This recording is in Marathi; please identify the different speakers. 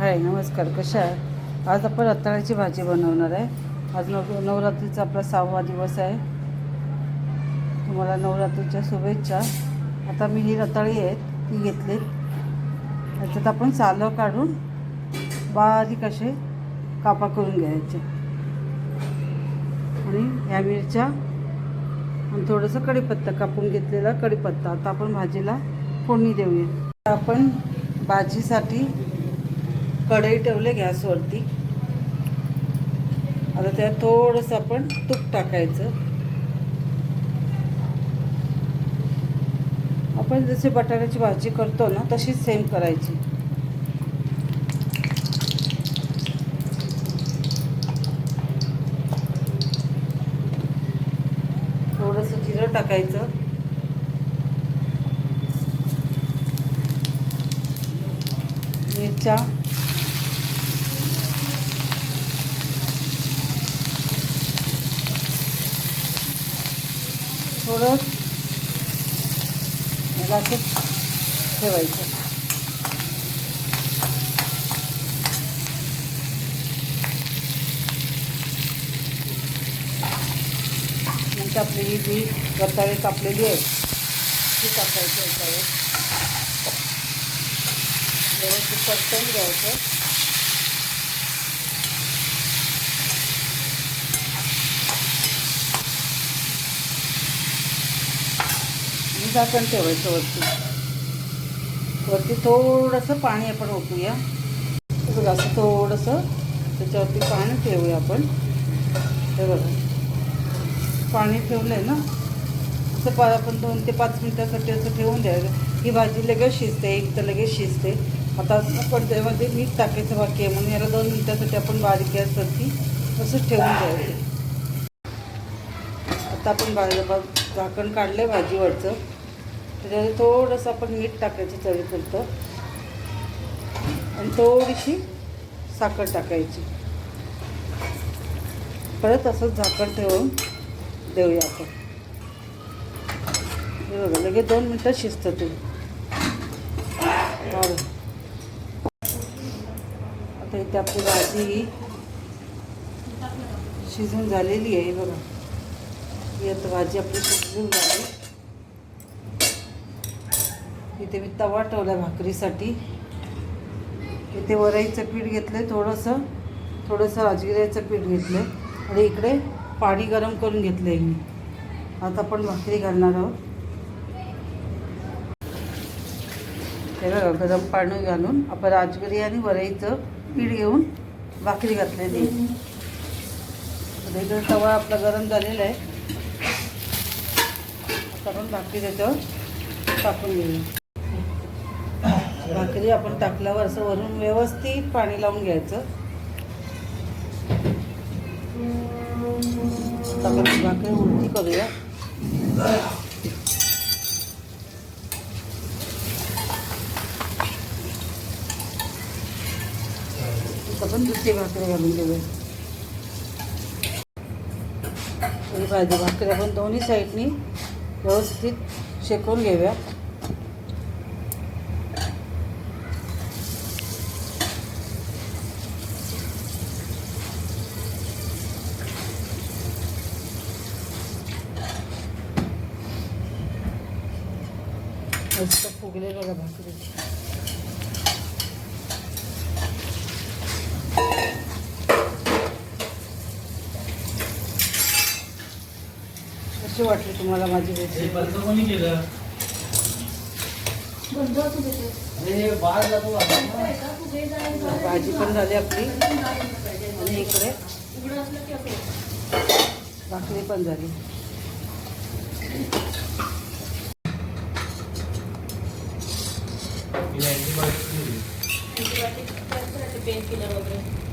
Speaker 1: हाय नमस्कार कशा आहे आज आपण रताळ्याची भाजी बनवणार आहे. आज नव नवरात्रीचा आपला सहावा दिवस आहे. तुम्हाला नवरात्रीच्या शुभेच्छा. आता मी ही रताळी आहेत ती घेतली. त्याच्यात आपण सालं काढून बारीक असे कापा करून घ्यायचे. आणि ह्या मिरच्या आणि थोडंसं कढीपत्ता कापून घेतलेला कढीपत्ता. आता आपण भाजीला फोडणी देऊया. आपण भाजीसाठी कढई ठेवले गॅसवरती. आता त्यात थोडंसं आपण तूप टाकायचं. आपण जशी बटाट्याची भाजी करतो ना तशीच सेम करायची. थोडंसं जिरं टाकायचं. मिरच्या. याला असं ठेवायचं. नंतर आपली ही जी रताळे कापलेली आहे ती कापायची याच्यावर व्यवस्थित परतवून घ्यायचं. झाकण ठेवायचं वरती. वरती थोडंसं पाणी आपण ओतूया. बघा असं थोडंसं त्याच्यावरती पाणी ठेवूया आपण. हे बघा. पाणी ठेवलं आहे ना? असं पा आपण दोन ते पाच मिनटासाठी असं ठेवून द्यायचं. ही भाजी लगेच शिजते एक तर लगेच शिजते. आता आपण त्यामध्ये मीठ टाकायचं बाकी आहे म्हणून याला दोन मिनटासाठी आपण बारीक गॅसवरती असंच ठेवून द्यायचं. आता आपण भाजी बा झाकण काढलं आहे भाजीवरचं. त्याच्यामध्ये थोडंसं आपण मीठ टाकायचं चवीपुरतं. आणि थोडीशी साखर टाकायची. परत असंच झाकण ठेवून देऊया आपण. हे बघा लगेच दोन मिनटं शिजतं ते. आता इथे आपली भाजी शिजून झालेली आहे बघा. ही आता भाजी आपली शिजून झाली. इथे मी तवा ठेवला भाकरीसाठी. इथे वरईचं पीठ घेतलं आहे थोडंसं. थोडंसं राजगिऱ्याचं पीठ घेतलं आहे आणि इकडे पाणी गरम करून घेतलं आहे मी. आता आपण भाकरी घालणार आहोत. हे बघा गरम पाणी घालून आपण राजगिरी आणि वरईचं पीठ घेऊन भाकरी घातलेली इकडे तवा आपला गरम झालेला आहे. आता आपण भाकरी त्याच्यावर टाकून घेऊया. भाकरी आपण टाकल्यावर असं वरून व्यवस्थित पाणी लावून घ्यायचं. भाकरी उलटी करूया. आता पण दुसरी भाकरी घालून घेऊया. पाहिजे भाकरी आपण दोन्ही साईडनी व्यवस्थित शेकून घेऊया. मस्त फुगले बघा भाकरी. कशी वाटली तुम्हाला माझी
Speaker 2: कोणी केलं?
Speaker 1: भाजी पण झाली आपली. आणि इकडे भाकरी पण झाली.
Speaker 2: अँटीबायोटिक
Speaker 3: पेन किलर वगैरे